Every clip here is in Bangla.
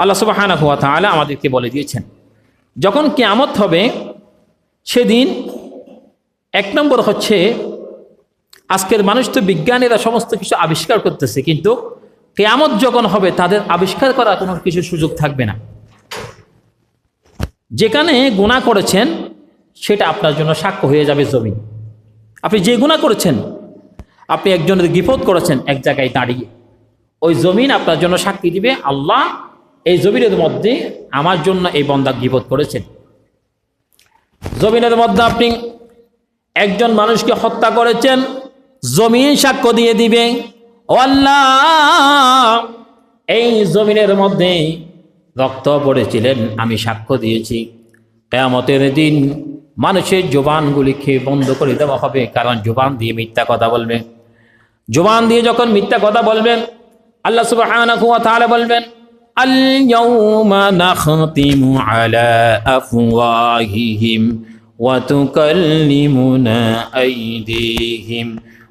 আল্লাহ সুবাহানা হুয়া তাআলা আমাদেরকে বলে দিয়েছেন। যখন কেয়ামত হবে, সেদিন এক নম্বর হচ্ছে, আজকের মানুষ তো বিজ্ঞানীরা সমস্ত কিছু আবিষ্কার করতেছে, কিন্তু কেয়ামত যখন হবে, তাদের আবিষ্কার করার কোনো কিছু সুযোগ থাকবে না। যেখানে গুণা করেছেন, সেটা আপনার জন্য সাক্ষ্য হয়ে যাবে জমিন। আপনি যে গুণা করেছেন, আপনি একজনের বিপদ করেছেন, এক জায়গায় দাঁড়িয়ে। ওই জমিন আপনার জন্য সাক্ষী দিবে আল্লাহ এই জমিনের মধ্যে আমার জন্য এই বন্দা বিপদ করেছেন। জমিনের মধ্যে আপনি একজন মানুষকে হত্যা করেছেন, জমিন সাক্ষ্য দিয়ে দিবে। এই জমিনের মধ্যে রক্ত পড়েছিলেন, আমি সাক্ষ্য দিয়েছি। কেয়ামতের দিন মানুষের জোবানগুলিকে বন্ধ করে দেওয়া হবে, কারণ জোবান দিয়ে মিথ্যা কথা বলবে। জোবান দিয়ে যখন মিথ্যা কথা বলবেন, আল্লাহ তাআলা বলবেন اليوم نختم على أفواههم وتكلمنا أيديهم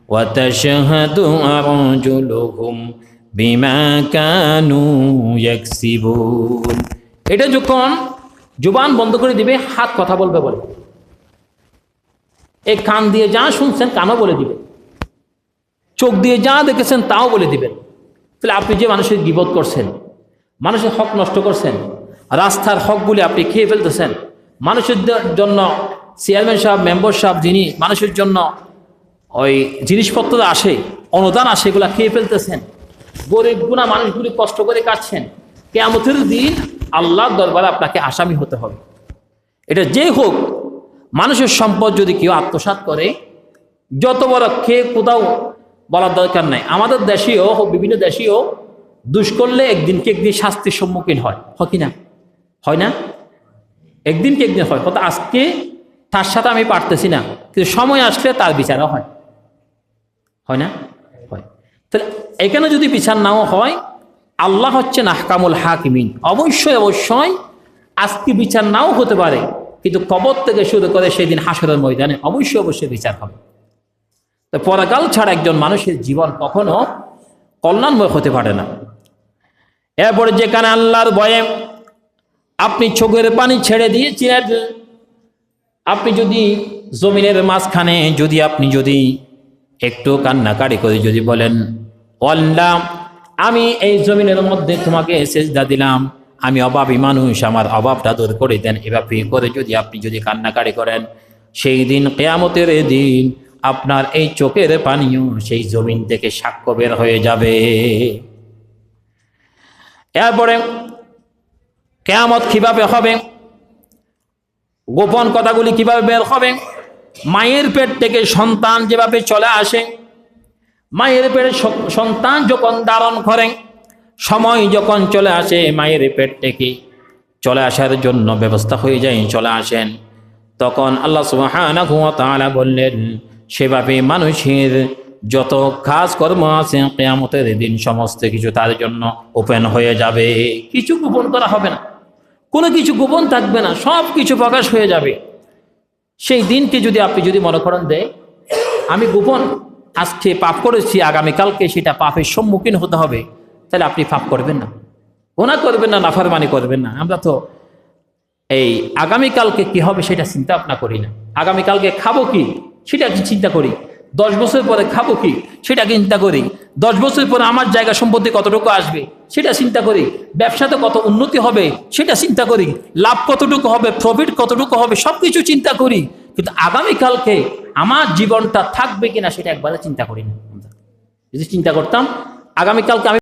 وتشهد أرجلهم بما كانوا يكسبون এটা যখন জুবান বন্ধ করে দিবে হাত কথা বলবে বলে এই কান দিয়ে যা শুনছেন কানও বলে দিবে চোখ দিয়ে যা দেখেছেন তাও বলে দিবেন তাহলে আপনি যে মানুষের গিবত করছেন মানুষের হক নষ্ট করছেন। রাস্তার হকগুলি আপনি খেয়ে ফেলতেছেন। মানুষের জন্য চেয়ারম্যান সাহেব মেম্বার সাহেব যিনি মানুষের জন্য ওই জিনিসপত্র আসে, অনুদান আসে, এগুলা খেয়ে ফেলতেছেন। গরিব গুণা মানুষগুলি কষ্ট করে কাটছেন। কেয়ামতের দিন আল্লাহর দরবারে আপনাকে আসামি হতে হবে। এটা যে হোক, মানুষের সম্পদ যদি কেউ আত্মসাৎ করে, যত বড় খেয়ে কোথাও বলার দরকার নাই। আমাদের দেশীয় বিভিন্ন দেশীয় দুষ করলে একদিনকে একদিন শাস্তির সম্মুখীন হয়? হয় কি না? হয় না? একদিনকে একদিন হয়? কত আজকে তার সাথে আমি পারতেছি না, কিন্তু সময় আসলে তার বিচারও হয়। হয় না? হয়। তাহলে এখানে যদি বিচার নাও হয়, আল্লাহ হচ্ছেন আহকামুল হাকিমিন। অবশ্যই অবশ্যই আজকে বিচার নাও হতে পারে, কিন্তু কবর থেকে শুরু করে সেদিন হাসরের ময়দানে অবশ্যই অবশ্যই বিচার হবে। তো পরাকাল ছাড়া একজন মানুষের জীবন কখনো কল্যাণময় হতে পারে না। এরপরে যেখানে আল্লাহর ভয়ে আপনি চোখের পানি ছেড়ে দিয়েছিলেন, আপনি যদি জমিনের মাঝখানে যদি আপনি যদি একটু কান্নাকাড়ি করে যদি বলেন অল্লাহ আমি এই জমিনের মধ্যে তোমাকে সেজদা দিলাম, আমি অভাবী মানুষ, আমার অভাবটা দূর করে দেন। এভাবে করে যদি আপনি যদি কান্নাকাড়ি করেন, সেই দিন কেয়ামতের দিন আপনার এই চোখের পানিও সেই জমিন থেকে সাক্ষ্য বের হয়ে যাবে। এরপরে কেয়ামত কীভাবে হবে? গোপন কথাগুলি কীভাবে বের হবে? মায়ের পেট থেকে সন্তান যেভাবে চলে আসে, মায়ের পেটে সন্তান যখন ধারণ করেন সময় যখন চলে আসে, মায়ের পেট থেকে চলে আসার জন্য ব্যবস্থা হয়ে যায়, চলে আসেন। তখন আল্লাহ তাআলা বললেন, সেভাবে মানুষের যত কাজকর্ম আছে কেয়ামতের দিন সমস্ত কিছু তার জন্য ওপেন হয়ে যাবে। কিছু গোপন করা হবে না। কোনো কিছু গোপন থাকবে না। সব কিছু প্রকাশ হয়ে যাবে। সেই দিনকে যদি আপনি যদি মনে করেন দেয়, আমি গোপন আজকে পাপ করেছি আগামীকালকে সেটা পাপের সম্মুখীন হতে হবে, তাহলে আপনি পাপ করবেন না। গোনা করবেন না, নাফারমানি করবেন না। আমরা তো এই আগামীকালকে কি হবে সেটা চিন্তা ভাবনা করি না। আগামীকালকে খাব কি, সেটা চিন্তা করি। দশ বছর পরে খাব কি? সেটা চিন্তা করি। দশ বছর পরে আমার জায়গা সম্পত্তি কতটুকু আসবে? সেটা চিন্তা করি। ব্যবসাতে কত উন্নতি হবে? সেটা চিন্তা করি। লাভ কতটুকু হবে? প্রফিট কতটুকু হবে? সব কিছু চিন্তা করি। কিন্তু আগামীকালকে আমার জীবনটা থাকবে কিনা সেটা একবারে চিন্তা করি না। যদি চিন্তা করতাম, আগামীকালকে আমি